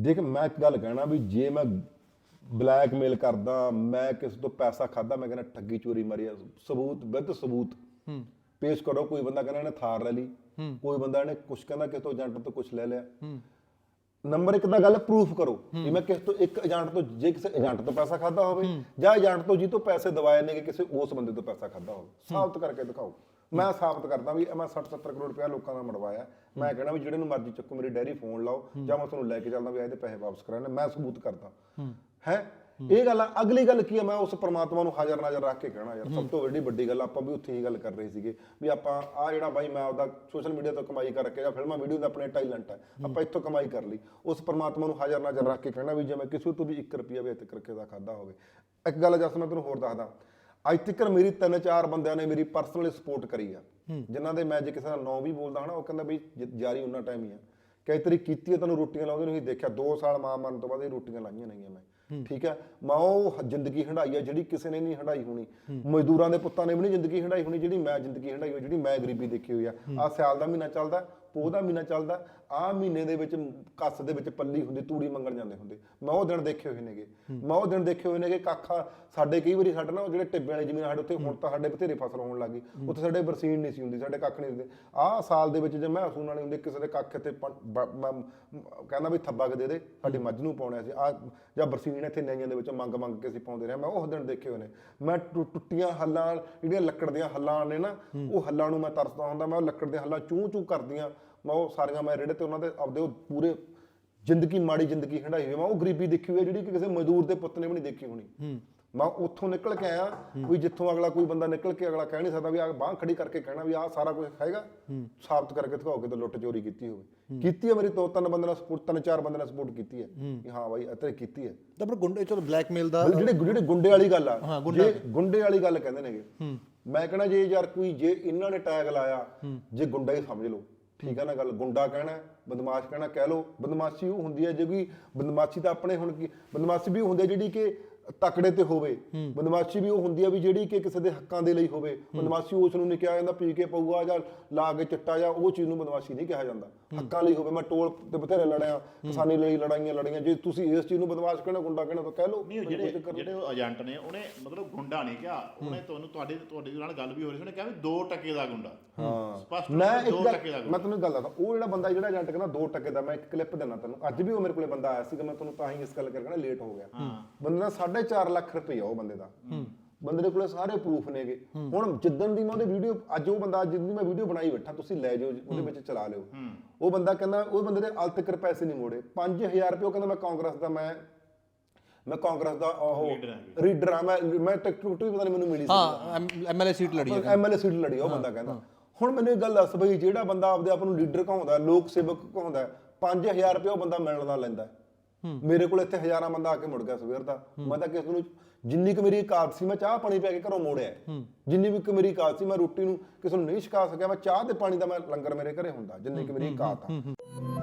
ਦੇਖ ਮੈਂ ਇੱਕ ਗੱਲ ਕਹਿਣਾ ਵੀ ਜੇ ਮੈਂ ਬਲੈਕਮੇਲ ਕਰਦਾ ਮੈਂ ਕਿਸੇ ਤੋਂ ਪੈਸਾ ਖਾਦਾ ਮੈਂ ਕਹਿੰਦਾ ਠੱਗੀ ਚੋਰੀ ਮਾਰੀ ਸਬੂਤ ਵਿਦ ਸਬੂਤ। ਹੂੰ। ਪੇਸ਼ ਕਰੋ ਕੋਈ ਬੰਦਾ ਕਹਿੰਦਾ ਇਹਨੇ ਥਾਰ ਲੈ ਲਈ। ਹੂੰ। ਕੋਈ ਬੰਦਾ ਇਹਨੇ ਕੁਛ ਕਹਿੰਦਾ ਕਿਸੇ ਤੋਂ ਏਜੰਟ ਤੋਂ ਕੁਛ ਲੈ ਲਿਆ। ਹੂੰ। ਨੰਬਰ 1 ਦਾ ਗੱਲ ਪ੍ਰੂਫ ਕਰੋ ਕਿ ਮੈਂ ਕਿਸੇ ਤੋਂ ਇੱਕ ਏਜੰਟ ਤੋਂ ਜੇ ਕਿਸੇ ਏਜੰਟ ਤੋਂ ਪੈਸਾ ਖਾਦਾ ਹੋਵੇ ਜਾਂ ਏਜੰਟ ਤੋਂ ਜੀ ਤੋਂ ਪੈਸੇ ਦਵਾਏ ਨੇ ਕਿ ਕਿਸੇ ਉਸ ਬੰਦੇ ਤੋਂ ਪੈਸਾ ਖਾਦਾ ਹੋਵੇ। ਸਾਬਤ ਕਰਕੇ ਦਿਖਾਓ। ਮੈਂ ਸਾਬਤ ਕਰਦਾ ਵੀ ਮੈਂ 60 70 ਕਰੋੜ ਰੁਪਇਆ ਲੋਕਾਂ ਦਾ ਮੜਵਾਇਆ। ਮੈਂ ਕਹਿਣਾ ਵੀ ਜਿਹੜੇ ਨੂੰ ਮਰਜ਼ੀ ਚੱਕੋ ਮੇਰੀ ਡੈਰੀ ਫੋਨ ਲਾਓ ਜਾਂ ਮੈਂ ਤੁਹਾਨੂੰ ਲੈ ਕੇ ਚੱਲਦਾ ਵੀ ਇਹਦੇ ਪੈਸੇ ਵਾਪਸ ਕਰਾਣੇ ਮੈਂ ਸਬੂਤ ਕਰਦਾ। ਹੈ। ਇਹ ਗੱਲ ਆ ਅਗਲੀ ਗੱਲ ਕੀ ਹੈ ਮੈਂ ਉਸ ਪ੍ਰਮਾਤਮਾ ਨੂੰ ਹਾਜ਼ਰ ਨਾਜ਼ਰ ਰੱਖ ਕੇ ਕਹਿਣਾ ਯਾਰ ਸਭ ਤੋਂ ਵੱਡੀ ਵੱਡੀ ਗੱਲ ਆਪਾਂ ਵੀ ਉੱਥੇ ਹੀ ਗੱਲ ਕਰ ਰਹੇ ਸੀਗੇ ਵੀ ਆਪਾਂ ਆ ਜਿਹੜਾ ਬਾਈ ਮੈਂ ਆਪਦਾ ਸੋਸ਼ਲ ਮੀਡੀਆ ਤੋਂ ਕਮਾਈ ਕਰਕੇ ਜਾਂ ਫਿਲਮਾਂ ਵੀਡੀਓ ਦਾ ਆਪਣੇ ਟੈਲੈਂਟ ਹੈ। ਆਪਾਂ ਇੱਥੋਂ ਕਮਾਈ ਕਰ ਲਈ। ਉਸ ਪ੍ਰਮਾਤਮਾ ਨੂੰ ਹਾਜ਼ਰ ਨਾਜ਼ਰ ਰੱਖ ਕੇ ਕਹਿਣਾ ਵੀ ਜੇ ਮੈਂ ਕਿਸੇ ਤੋਂ ਵੀ 1 ਰੁਪਿਆ ਵੀ ਇੱਥੇ ਕਰਕੇ ਦਾ ਖਾਦਾ ਹੋਵੇ। ਇੱਕ ਗੱਲ ਜਸ ਮੈਂ ਤੈਨੂੰ ਹੋਰ ਦੱਸਦਾ। ਅੱਜ ਤੱਕ ਮੇਰੀ ਤਿੰਨ ਚਾਰ ਬੰਦਿਆਂ ਨੇ ਮੇਰੀ ਪਰਸਨਲੀ ਸਪੋਰਟ ਕਰੀ ਆ। ਜਿਨ੍ਹਾਂ ਦੇ ਮੈਂ ਜੇ ਕਿਸੇ ਦਾ ਨਾਂ ਵੀ ਬੋਲਦਾ ਹਨਾ ਉਹ ਕਹਿੰਦਾ ਜ- ਜਾਰੀ ਉਹਨਾਂ ਟਾਈਮ ਹੀ ਆ। ਕਈ ਤੇਰੀ ਕੀਤੀ ਹੈ ਤੈਨੂੰ ਰੋਟੀਆਂ ਲਾਉਂਦੇ ਨੂੰ ਹੀ ਦੇਖਿਆ 2 ਸਾਲ ਮਾਂ ਮਰਨ ਤੋਂ ਬਾਅਦ ਇਹ ਰੋਟੀਆਂ ਲਾਈਆਂ ਨਹੀਂ ਆ ਮੈਂ ਠੀਕ ਹੈ ਮੈਂ ਉਹ ਜ਼ਿੰਦਗੀ ਹੰਡਾਈ ਆ ਜਿਹੜੀ ਕਿਸੇ ਨੇ ਨਹੀਂ ਹੰਡਾਈ ਹੋਣੀ। ਮਜ਼ਦੂਰਾਂ ਦੇ ਪੁੱਤਾਂ ਨੇ ਵੀ ਨਹੀਂ ਜ਼ਿੰਦਗੀ ਹੰਡਾਈ ਹੋਣੀ ਜਿਹੜੀ ਮੈਂ ਜ਼ਿੰਦਗੀ ਹੰਡਾਈ ਹੋਈ ਜਿਹੜੀ ਮੈਂ ਗਰੀਬੀ ਦੇਖੀ ਹੋਈ ਆ। ਆ ਸਿਆਲ ਦਾ ਮਹੀਨਾ ਚੱਲਦਾ ਪੋਹ ਦਾ ਮਹੀਨਾ ਚੱਲਦਾ ਆ ਮਹੀਨੇ ਦੇ ਵਿੱਚ ਕੱਸ ਦੇ ਵਿੱਚ ਪੱਲੀ ਹੁੰਦੀ ਤੂੜੀ ਮੰਗਣ ਜਾਂਦੇ ਹੁੰਦੇ। ਮੈਂ ਉਹ ਦਿਨ ਦੇਖੇ ਹੋਏ ਨੇਗੇ। ਮੈਂ ਉਹ ਦਿਨ ਦੇਖੇ ਹੋਏ ਨੇਗੇ ਕਾਖਾ ਸਾਡੇ ਕਈ ਵਾਰੀ ਸਾਡੇ ਨਾ ਉਹ ਜਿਹੜੇ ਟਿੱਬੇ ਵਾਲੀ ਜ਼ਮੀਨ ਸਾਡੇ ਉੱਤੇ ਹੁਣ ਤਾਂ ਸਾਡੇ ਬਥੇਰੇ ਫਸਲ ਹੋਣ ਲੱਗੀ ਉੱਥੇ ਸਾਡੇ ਬਰਸੀਨ ਨਹੀਂ ਸੀ ਹੁੰਦੀ ਸਾਡੇ ਕੱਖ ਨਹੀਂ ਹੁੰਦੇ। ਆਹ ਸਾਲ ਦੇ ਵਿੱਚ ਜੇ ਮੈਂ ਸੂਣ ਵਾਲੀ ਹੁੰਦੀ ਕਿਸੇ ਦੇ ਕੱਖ ਤੇ ਮੈਂ ਕਹਿੰਦਾ ਵੀ ਥੱਬਾ ਕੁ ਦੇ ਦੇ ਸਾਡੀ ਮੱਝ ਨੂੰ ਪਾਉਣਾ ਸੀ। ਆ ਜਾਂ ਬਰਸੀਨ ਇੱਥੇ ਨਿਆਈਆਂ ਦੇ ਵਿੱਚ ਮੰਗ ਮੰਗ ਕੇ ਅਸੀਂ ਪਾਉਂਦੇ ਰਹੇ। ਮੈਂ ਉਹ ਦਿਨ ਦੇਖੇ ਹੋਏ ਨੇ। ਮੈਂ ਟੁੱਟੀਆਂ ਹੱਲਾਂ ਜਿਹੜੀਆਂ ਲੱਕੜ ਦੀਆਂ ਹੱਲਾਂ ਨੇ ਨਾ ਉਹ ਹੱਲਾਂ ਨੂੰ ਮੈਂ ਤਰਸਦਾ ਹੁੰਦਾ। ਮੈਂ ਉਹ ਲੱਕੜ ਦੀਆਂ ਹੱਲਾਂ ਚੂੰ ਚੂੰ ਕਰਦੀਆਂ। ਮੈਂ ਉਹ ਸਾਰੀਆਂ ਮੈਂ ਰੇੜੇ ਤੇ ਉਹਨਾਂ ਦੇ ਆਪਦੇ ਉਹ ਪੂਰੇ ਜ਼ਿੰਦਗੀ ਮਾੜੀ ਜ਼ਿੰਦਗੀ ਹੰਡਾਈ ਹੋਈ। ਮੈਂ ਉਹ ਗਰੀਬੀ ਦੇਖੀ ਹੋਈ ਹੈ ਜਿਹੜੀ ਕਿ ਕਿਸੇ ਮਜ਼ਦੂਰ ਦੇ ਪੁੱਤ ਨੇ ਵੀ ਨਹੀਂ ਦੇਖੀ ਹੋਣੀ। ਮੈਂ ਉੱਥੋਂ ਨਿਕਲ ਕੇ ਆਇਆ ਵੀ ਜਿੱਥੋਂ ਅਗਲਾ ਕੋਈ ਬੰਦਾ ਨਿਕਲ ਕੇ ਅਗਲਾ ਕਹਿ ਨਹੀਂ ਸਕਦਾ ਵੀ ਆ ਬਾਹ ਖੜੀ ਕਰਕੇ ਕਹਿਣਾ ਵੀ ਆਹ ਸਾਰਾ ਕੁਝ ਹੈਗਾ। ਸਾਬਤ ਕਰਕੇ ਦਿਖਾਓ ਕਿ ਤਾਂ ਲੁੱਟ ਚੋਰੀ ਕੀਤੀ ਹੋਵੇ। ਕੀਤੀ ਹੈ ਮੇਰੀ ਦੋ ਤਿੰਨ ਬੰਦੇ ਨਾਲ ਸਪੋਰਟ ਤਿੰਨ ਚਾਰ ਬੰਦੇ ਨਾਲ ਸਪੋਰਟ ਕੀਤੀ ਹੈ। ਕਿ ਹਾਂ ਬਾਈ ਅਤੇ ਕੀਤੀ ਹੈ ਤਾਂ ਪਰ ਗੁੰਡੇ ਚਲੋ ਬਲੈਕਮੇਲ ਦਾ ਜਿਹੜੇ ਜਿਹੜੇ ਗੁੰਡੇ ਵਾਲੀ ਗੱਲ ਆ। ਜੇ ਗੁੰਡੇ ਵਾਲੀ ਗੱਲ ਕਹਿੰਦੇ ਨੇਗੇ। ਮੈਂ ਕਹਣਾ ਜੇ ਯਾਰ ਕੋਈ ਜੇ ਇਹਨਾਂ ਨੇ ਟੈਗ ਲਾਇਆ ਜੇ ਗੁੰਡਾ ਹੀ ਸਮਝ ਲਓ। ਠੀਕ ਆ ਨਾ ਗੱਲ, ਗੁੰਡਾ ਕਹਿਣਾ, ਬਦਮਾਸ਼ ਕਹਿਣਾ, ਕਹਿ ਲਓ, ਬਦਮਾਸ਼ੀ ਉਹ ਹੁੰਦੀ ਹੈ, ਜੇ ਕੋਈ ਬਦਮਾਸ਼ੀ ਤਾਂ ਆਪਣੇ ਹੁਣ ਕੀ, ਬਦਮਾਸ਼ੀ ਵੀ ਉਹ ਹੁੰਦੀ ਹੈ ਜਿਹੜੀ ਕਿ ਤਕੜੇ ਤੇ ਹੋਵੇ। ਬਦਮਾਸ਼ੀ ਵੀ ਉਹ ਹੁੰਦੀ ਹੈ ਵੀ ਜਿਹੜੀ ਕਿ ਕਿਸੇ ਦੇ ਹੱਕਾਂ ਦੇ ਲਈ ਹੋਵੇ। ਬਦਮਾਸ਼ੀ ਉਸ ਨੂੰ ਨਹੀਂ ਕਿਹਾ ਜਾਂਦਾ ਪੀ ਕੇ ਪਊਆ ਜਾਂ ਲਾ ਕੇ ਚਿੱਟਾ ਜਾਂ ਉਹ ਚੀਜ਼ ਨੂੰ ਬਦਮਾਸ਼ੀ ਨਹੀਂ ਕਿਹਾ ਜਾਂਦਾ। ਹੱਕਾਂ ਲਈ ਹੋਵੇ ਮੈਂ ਟੋਲ ਤੇ ਬਥੇਰੇ ਲੜਿਆ ਕਿਸਾਨੀ ਲਈ ਲੜਾਈਆਂ ਲੜੀਆਂ ਜੇ ਤੁਸੀਂ ਇਸ ਚੀਜ਼ ਨੂੰ ਬਦਮਾਸ਼ ਕਹਿਣਾ ਗੁੰਡਾ ਕਹਿਣਾ ਤਾਂ ਕਹਿ ਲਓ। ਜਿਹੜੇ ਜਿਹੜੇ ਏਜੰਟ ਨੇ ਉਹਨੇ ਮਤਲਬ ਗੁੰਡਾ ਨਹੀਂ ਕਿਹਾ। ਉਹਨੇ ਤੁਹਾਨੂੰ ਤੁਹਾਡੇ ਤੁਹਾਡੇ ਨਾਲ ਗੱਲ ਵੀ ਹੋ ਰਹੀ ਸੀ ਉਹਨੇ ਕਿਹਾ ਵੀ 2 ਟਕੇ ਦਾ ਗੁੰਡਾ। ਹਾਂ। ਸਪਸ਼ਟ ਮੈਂ ਇੱਕ 2 ਗੱਲ ਟਕੇ ਦਾ ਗੁੰਡਾ। ਮੈਂ ਤੁਹਾਨੂੰ ਗੱਲ ਦੱਸਦਾ ਉਹ ਜਿਹੜਾ ਬੰਦਾ ਜਿਹੜਾ ਏਜੰਟ ਕਹਿੰਦਾ 2 ਟਕੇ ਦਾ ਮੈਂ ਇੱਕ ਕਲਿੱਪ ਦਿੰਦਾ ਤੈਨੂੰ। ਅੱਜ ਵੀ ਉਹ ਮੇਰੇ ਕੋਲੇ ਬੰਦਾ ਆਇਆ ਸੀਗਾ ਮੈਂ ਤੁਹਾਨੂੰ ਤਾਂ ਹੀ ਇਸ ਗੱਲ ਕਰਕੇ ਕਹਿੰਦਾ ਲੇਟ ਹੋ ਗਿਆ। ਬੰਦੇ ਦਾ 4.5 ਲੱਖ ਰੁਪਏ ਉਹ ਬੰਦੇ ਦਾ। ਬੰਦੇ ਦੇ ਕੋਲੇ ਸਾਰੇ ਪ੍ਰੂਫ ਨੇਗੇ। ਹੁਣ ਜਿੱਦਣ ਦੀ ਮੈਂ ਉਹਦੇ ਵੀਡੀਓ ਅੱਜ ਉਹ ਬੰਦਾ ਜਿੱਦਣ ਦੀ ਮੈਂ ਵੀਡੀਓ ਬਣਾਈ ਬੈਠਾ ਤੁਸੀਂ ਲੈ ਜਾਓ ਉਹਦੇ ਵਿੱਚ ਚਲਾ ਲਿਓ। ਉਹ ਬੰਦਾ ਕਹਿੰਦਾ ਉਹ ਬੰਦੇ ਦੇ ਹਾਲ ਤੱਕ ਪੈਸੇ ਨਹੀਂ ਮੋੜੇ। 5000 ਰੁਪਏ ਉਹ ਕਹਿੰਦਾ ਮੈਂ ਕਾਂਗਰਸ ਦਾ ਮੈਂ ਮੈਂ ਕਾਂਗਰਸ ਦਾ ਉਹ ਰੀਡਰ ਆ ਮੈਂ ਮੈਂ ਟਿਕਟੋਕ ਵੀ ਪਤਾ ਨਹੀਂ ਮੈਨੂੰ ਮਿਲੀ ਸੀ। ਹਾਂ ਐਮਐਲਏ ਸੀਟ ਲੜੀ ਹੈ। ਐਮਐਲਏ ਸੀਟ ਲੜੀ ਉਹ ਬੰਦਾ ਕਹਿੰਦਾ। ਹੁਣ ਮੈਨੂੰ ਇਹ ਗੱਲ ਦੱਸ ਬਈ ਜਿਹੜਾ ਬੰਦਾ ਆਪਦੇ ਆਪ ਨੂੰ ਲੀਡਰ ਕਹਾਉਂਦਾ ਲੋਕ ਸੇਵਕ ਕਹਾਉਂਦਾ 5000 ਰੁਪਏ ਉਹ ਬੰਦਾ ਮਿਲਣ ਦਾ ਲੈਂਦਾ। ਮੇਰੇ ਕੋਲ ਇੱਥੇ ਹਜ਼ਾਰਾਂ ਬੰਦਾ ਆ ਕੇ ਮੁੜ ਗਿਆ ਸਵੇਰ ਦਾ। ਮੈਂ ਤਾਂ ਕਿਸ ਨੂੰ ਜਿੰਨੀ ਕੁ ਮੇਰੀ ਇਕਾਦ ਸੀ ਮੈਂ ਚਾਹ ਪਾਣੀ ਪੈ ਕੇ ਘਰੋਂ ਮੋੜਿਆ। ਜਿੰਨੀ ਵੀ ਕੁ ਮੇਰੀ ਇਕਾਦ ਸੀ ਮੈਂ ਰੋਟੀ ਨੂੰ ਕਿਸੇ ਨੂੰ ਨਹੀਂ ਛਕਾ ਸਕਿਆ ਮੈਂ ਚਾਹ ਤੇ ਪਾਣੀ ਦਾ ਮੈਂ ਲੰਗਰ ਮੇਰੇ ਘਰੇ ਹੁੰਦਾ ਜਿੰਨੀ ਕੁ ਮੇਰੀ ਇਕਾਦ ਆ।